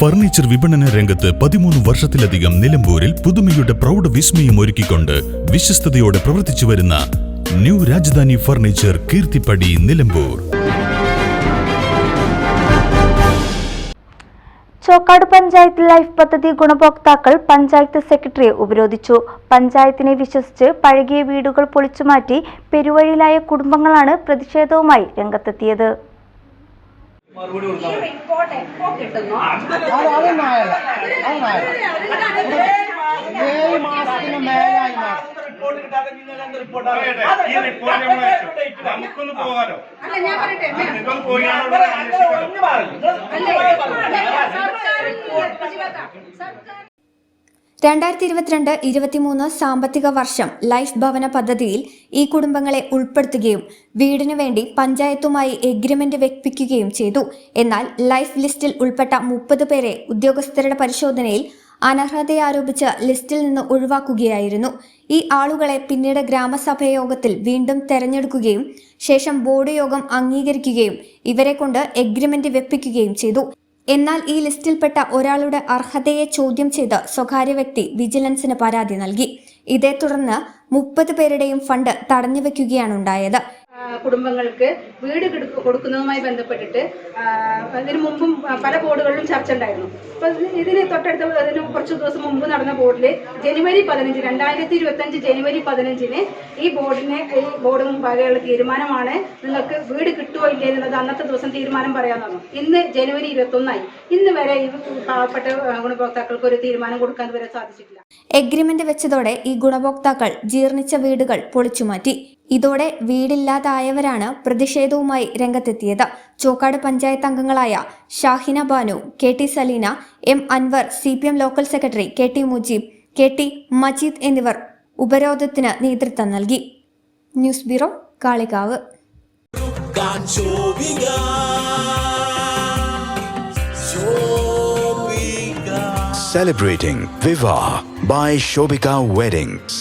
Furniture വിപണന രംഗത്ത് പതിമൂന്ന് വർഷത്തിലധികം നിലമ്പൂരിൽ പുതുമയുടെ പ്രൗഢ വിസ്മയം ഒരുക്കിക്കൊണ്ട് വിശ്വസ്തയോടെ പ്രവർത്തിച്ചു വരുന്ന new Rajadhani furniture Keerthippadi Nilambur. Chokkad panchayat life പദ്ധതി ഗുണഭോക്താക്കൾ പഞ്ചായത്ത് സെക്രട്ടറിയെ ഉപരോധിച്ചു. പഞ്ചായത്തിനെ വിശ്വസിച്ച് പഴകിയ വീടുകൾ പൊളിച്ചുമാറ്റി പെരുവഴിയിലായ കുടുംബങ്ങളാണ് പ്രതിഷേധവുമായി രംഗത്തെത്തിയത്. ഏഴ് മാസത്തിന് മേലായി റിപ്പോർട്ട് കിട്ടാതെ നിങ്ങൾ എന്ത് റിപ്പോർട്ട് ഈ റിപ്പോർട്ട്. നമുക്കൊന്ന് പോകാലോ? നിങ്ങൾക്കൊന്ന് പോയാണോ രണ്ടായിരത്തി ഇരുപത്തിരണ്ട് ഇരുപത്തിമൂന്ന് സാമ്പത്തിക വർഷം ലൈഫ് ഭവന പദ്ധതിയിൽ ഈ കുടുംബങ്ങളെ ഉൾപ്പെടുത്തുകയും വീടിനു വേണ്ടി പഞ്ചായത്തുമായി എഗ്രിമെന്റ് വെപ്പിക്കുകയും ചെയ്തു. എന്നാൽ ലൈഫ് ലിസ്റ്റിൽ ഉൾപ്പെട്ട മുപ്പത് പേരെ ഉദ്യോഗസ്ഥരുടെ പരിശോധനയിൽ അനർഹതയാരോപിച്ച് ലിസ്റ്റിൽ നിന്ന് ഒഴിവാക്കുകയായിരുന്നു. ഈ ആളുകളെ പിന്നീട് ഗ്രാമസഭയോഗത്തിൽ വീണ്ടും തെരഞ്ഞെടുക്കുകയും ശേഷം ബോർഡ് യോഗം അംഗീകരിക്കുകയും ഇവരെ കൊണ്ട് എഗ്രിമെന്റ് വെപ്പിക്കുകയും ചെയ്തു. എന്നാൽ ഈ ലിസ്റ്റിൽപ്പെട്ട ഒരാളുടെ അർഹതയെ ചോദ്യം ചെയ്ത് സ്വകാര്യ വ്യക്തി വിജിലൻസിന് പരാതി നൽകി. ഇതേ തുടർന്ന് മുപ്പത് പേരുടെയും ഫണ്ട് തടഞ്ഞുവെക്കുകയാണുണ്ടായത് ആ, കുടുംബങ്ങൾക്ക് വീട് കൊടുക്കുന്നതുമായി ബന്ധപ്പെട്ടിട്ട് ഇതിനു മുമ്പും പല ബോർഡുകളിലും ചർച്ച ഉണ്ടായിരുന്നു. അപ്പൊ ഇത് ഇതിന് തൊട്ടടുത്ത ഇതിന് കുറച്ച് ദിവസം മുമ്പ് നടന്ന ബോർഡിൽ ജനുവരി പതിനഞ്ച് രണ്ടായിരത്തി ഇരുപത്തി അഞ്ച് ജനുവരി പതിനഞ്ചിന് ഈ ബോർഡിന് ഈ ബോർഡ് മുമ്പാകെയുള്ള തീരുമാനമാണ് നിങ്ങൾക്ക് വീട് കിട്ടുമോ ഇല്ലേ എന്നുള്ളത് അന്നത്തെ ദിവസം തീരുമാനം പറയാൻ തന്നു ഇന്ന് ജനുവരി ഇരുപത്തൊന്നായി. ഇന്ന് വരെ ഈ പാവപ്പെട്ട ഗുണഭോക്താക്കൾക്ക് ഒരു തീരുമാനം കൊടുക്കാൻ വരെ സാധിച്ചിട്ടില്ല. എഗ്രിമെന്റ് വെച്ചതോടെ ഈ ഗുണഭോക്താക്കൾ ജീർണിച്ച വീടുകൾ പൊളിച്ചുമാറ്റി. ഇതോടെ വീടില്ലാതായവരാണ് പ്രതിഷേധവുമായി രംഗത്തെത്തിയത്. ചോക്കാട് പഞ്ചായത്ത് അംഗങ്ങളായ Shahina Banu K T Salina M Anwar C P M local secretary K T Mujeeb K T Majeed എന്നിവർ ഉപരോധത്തിന് നേതൃത്വം നൽകി. News bureau Kalikavu. Celebrating Viva by Shobika Weddings.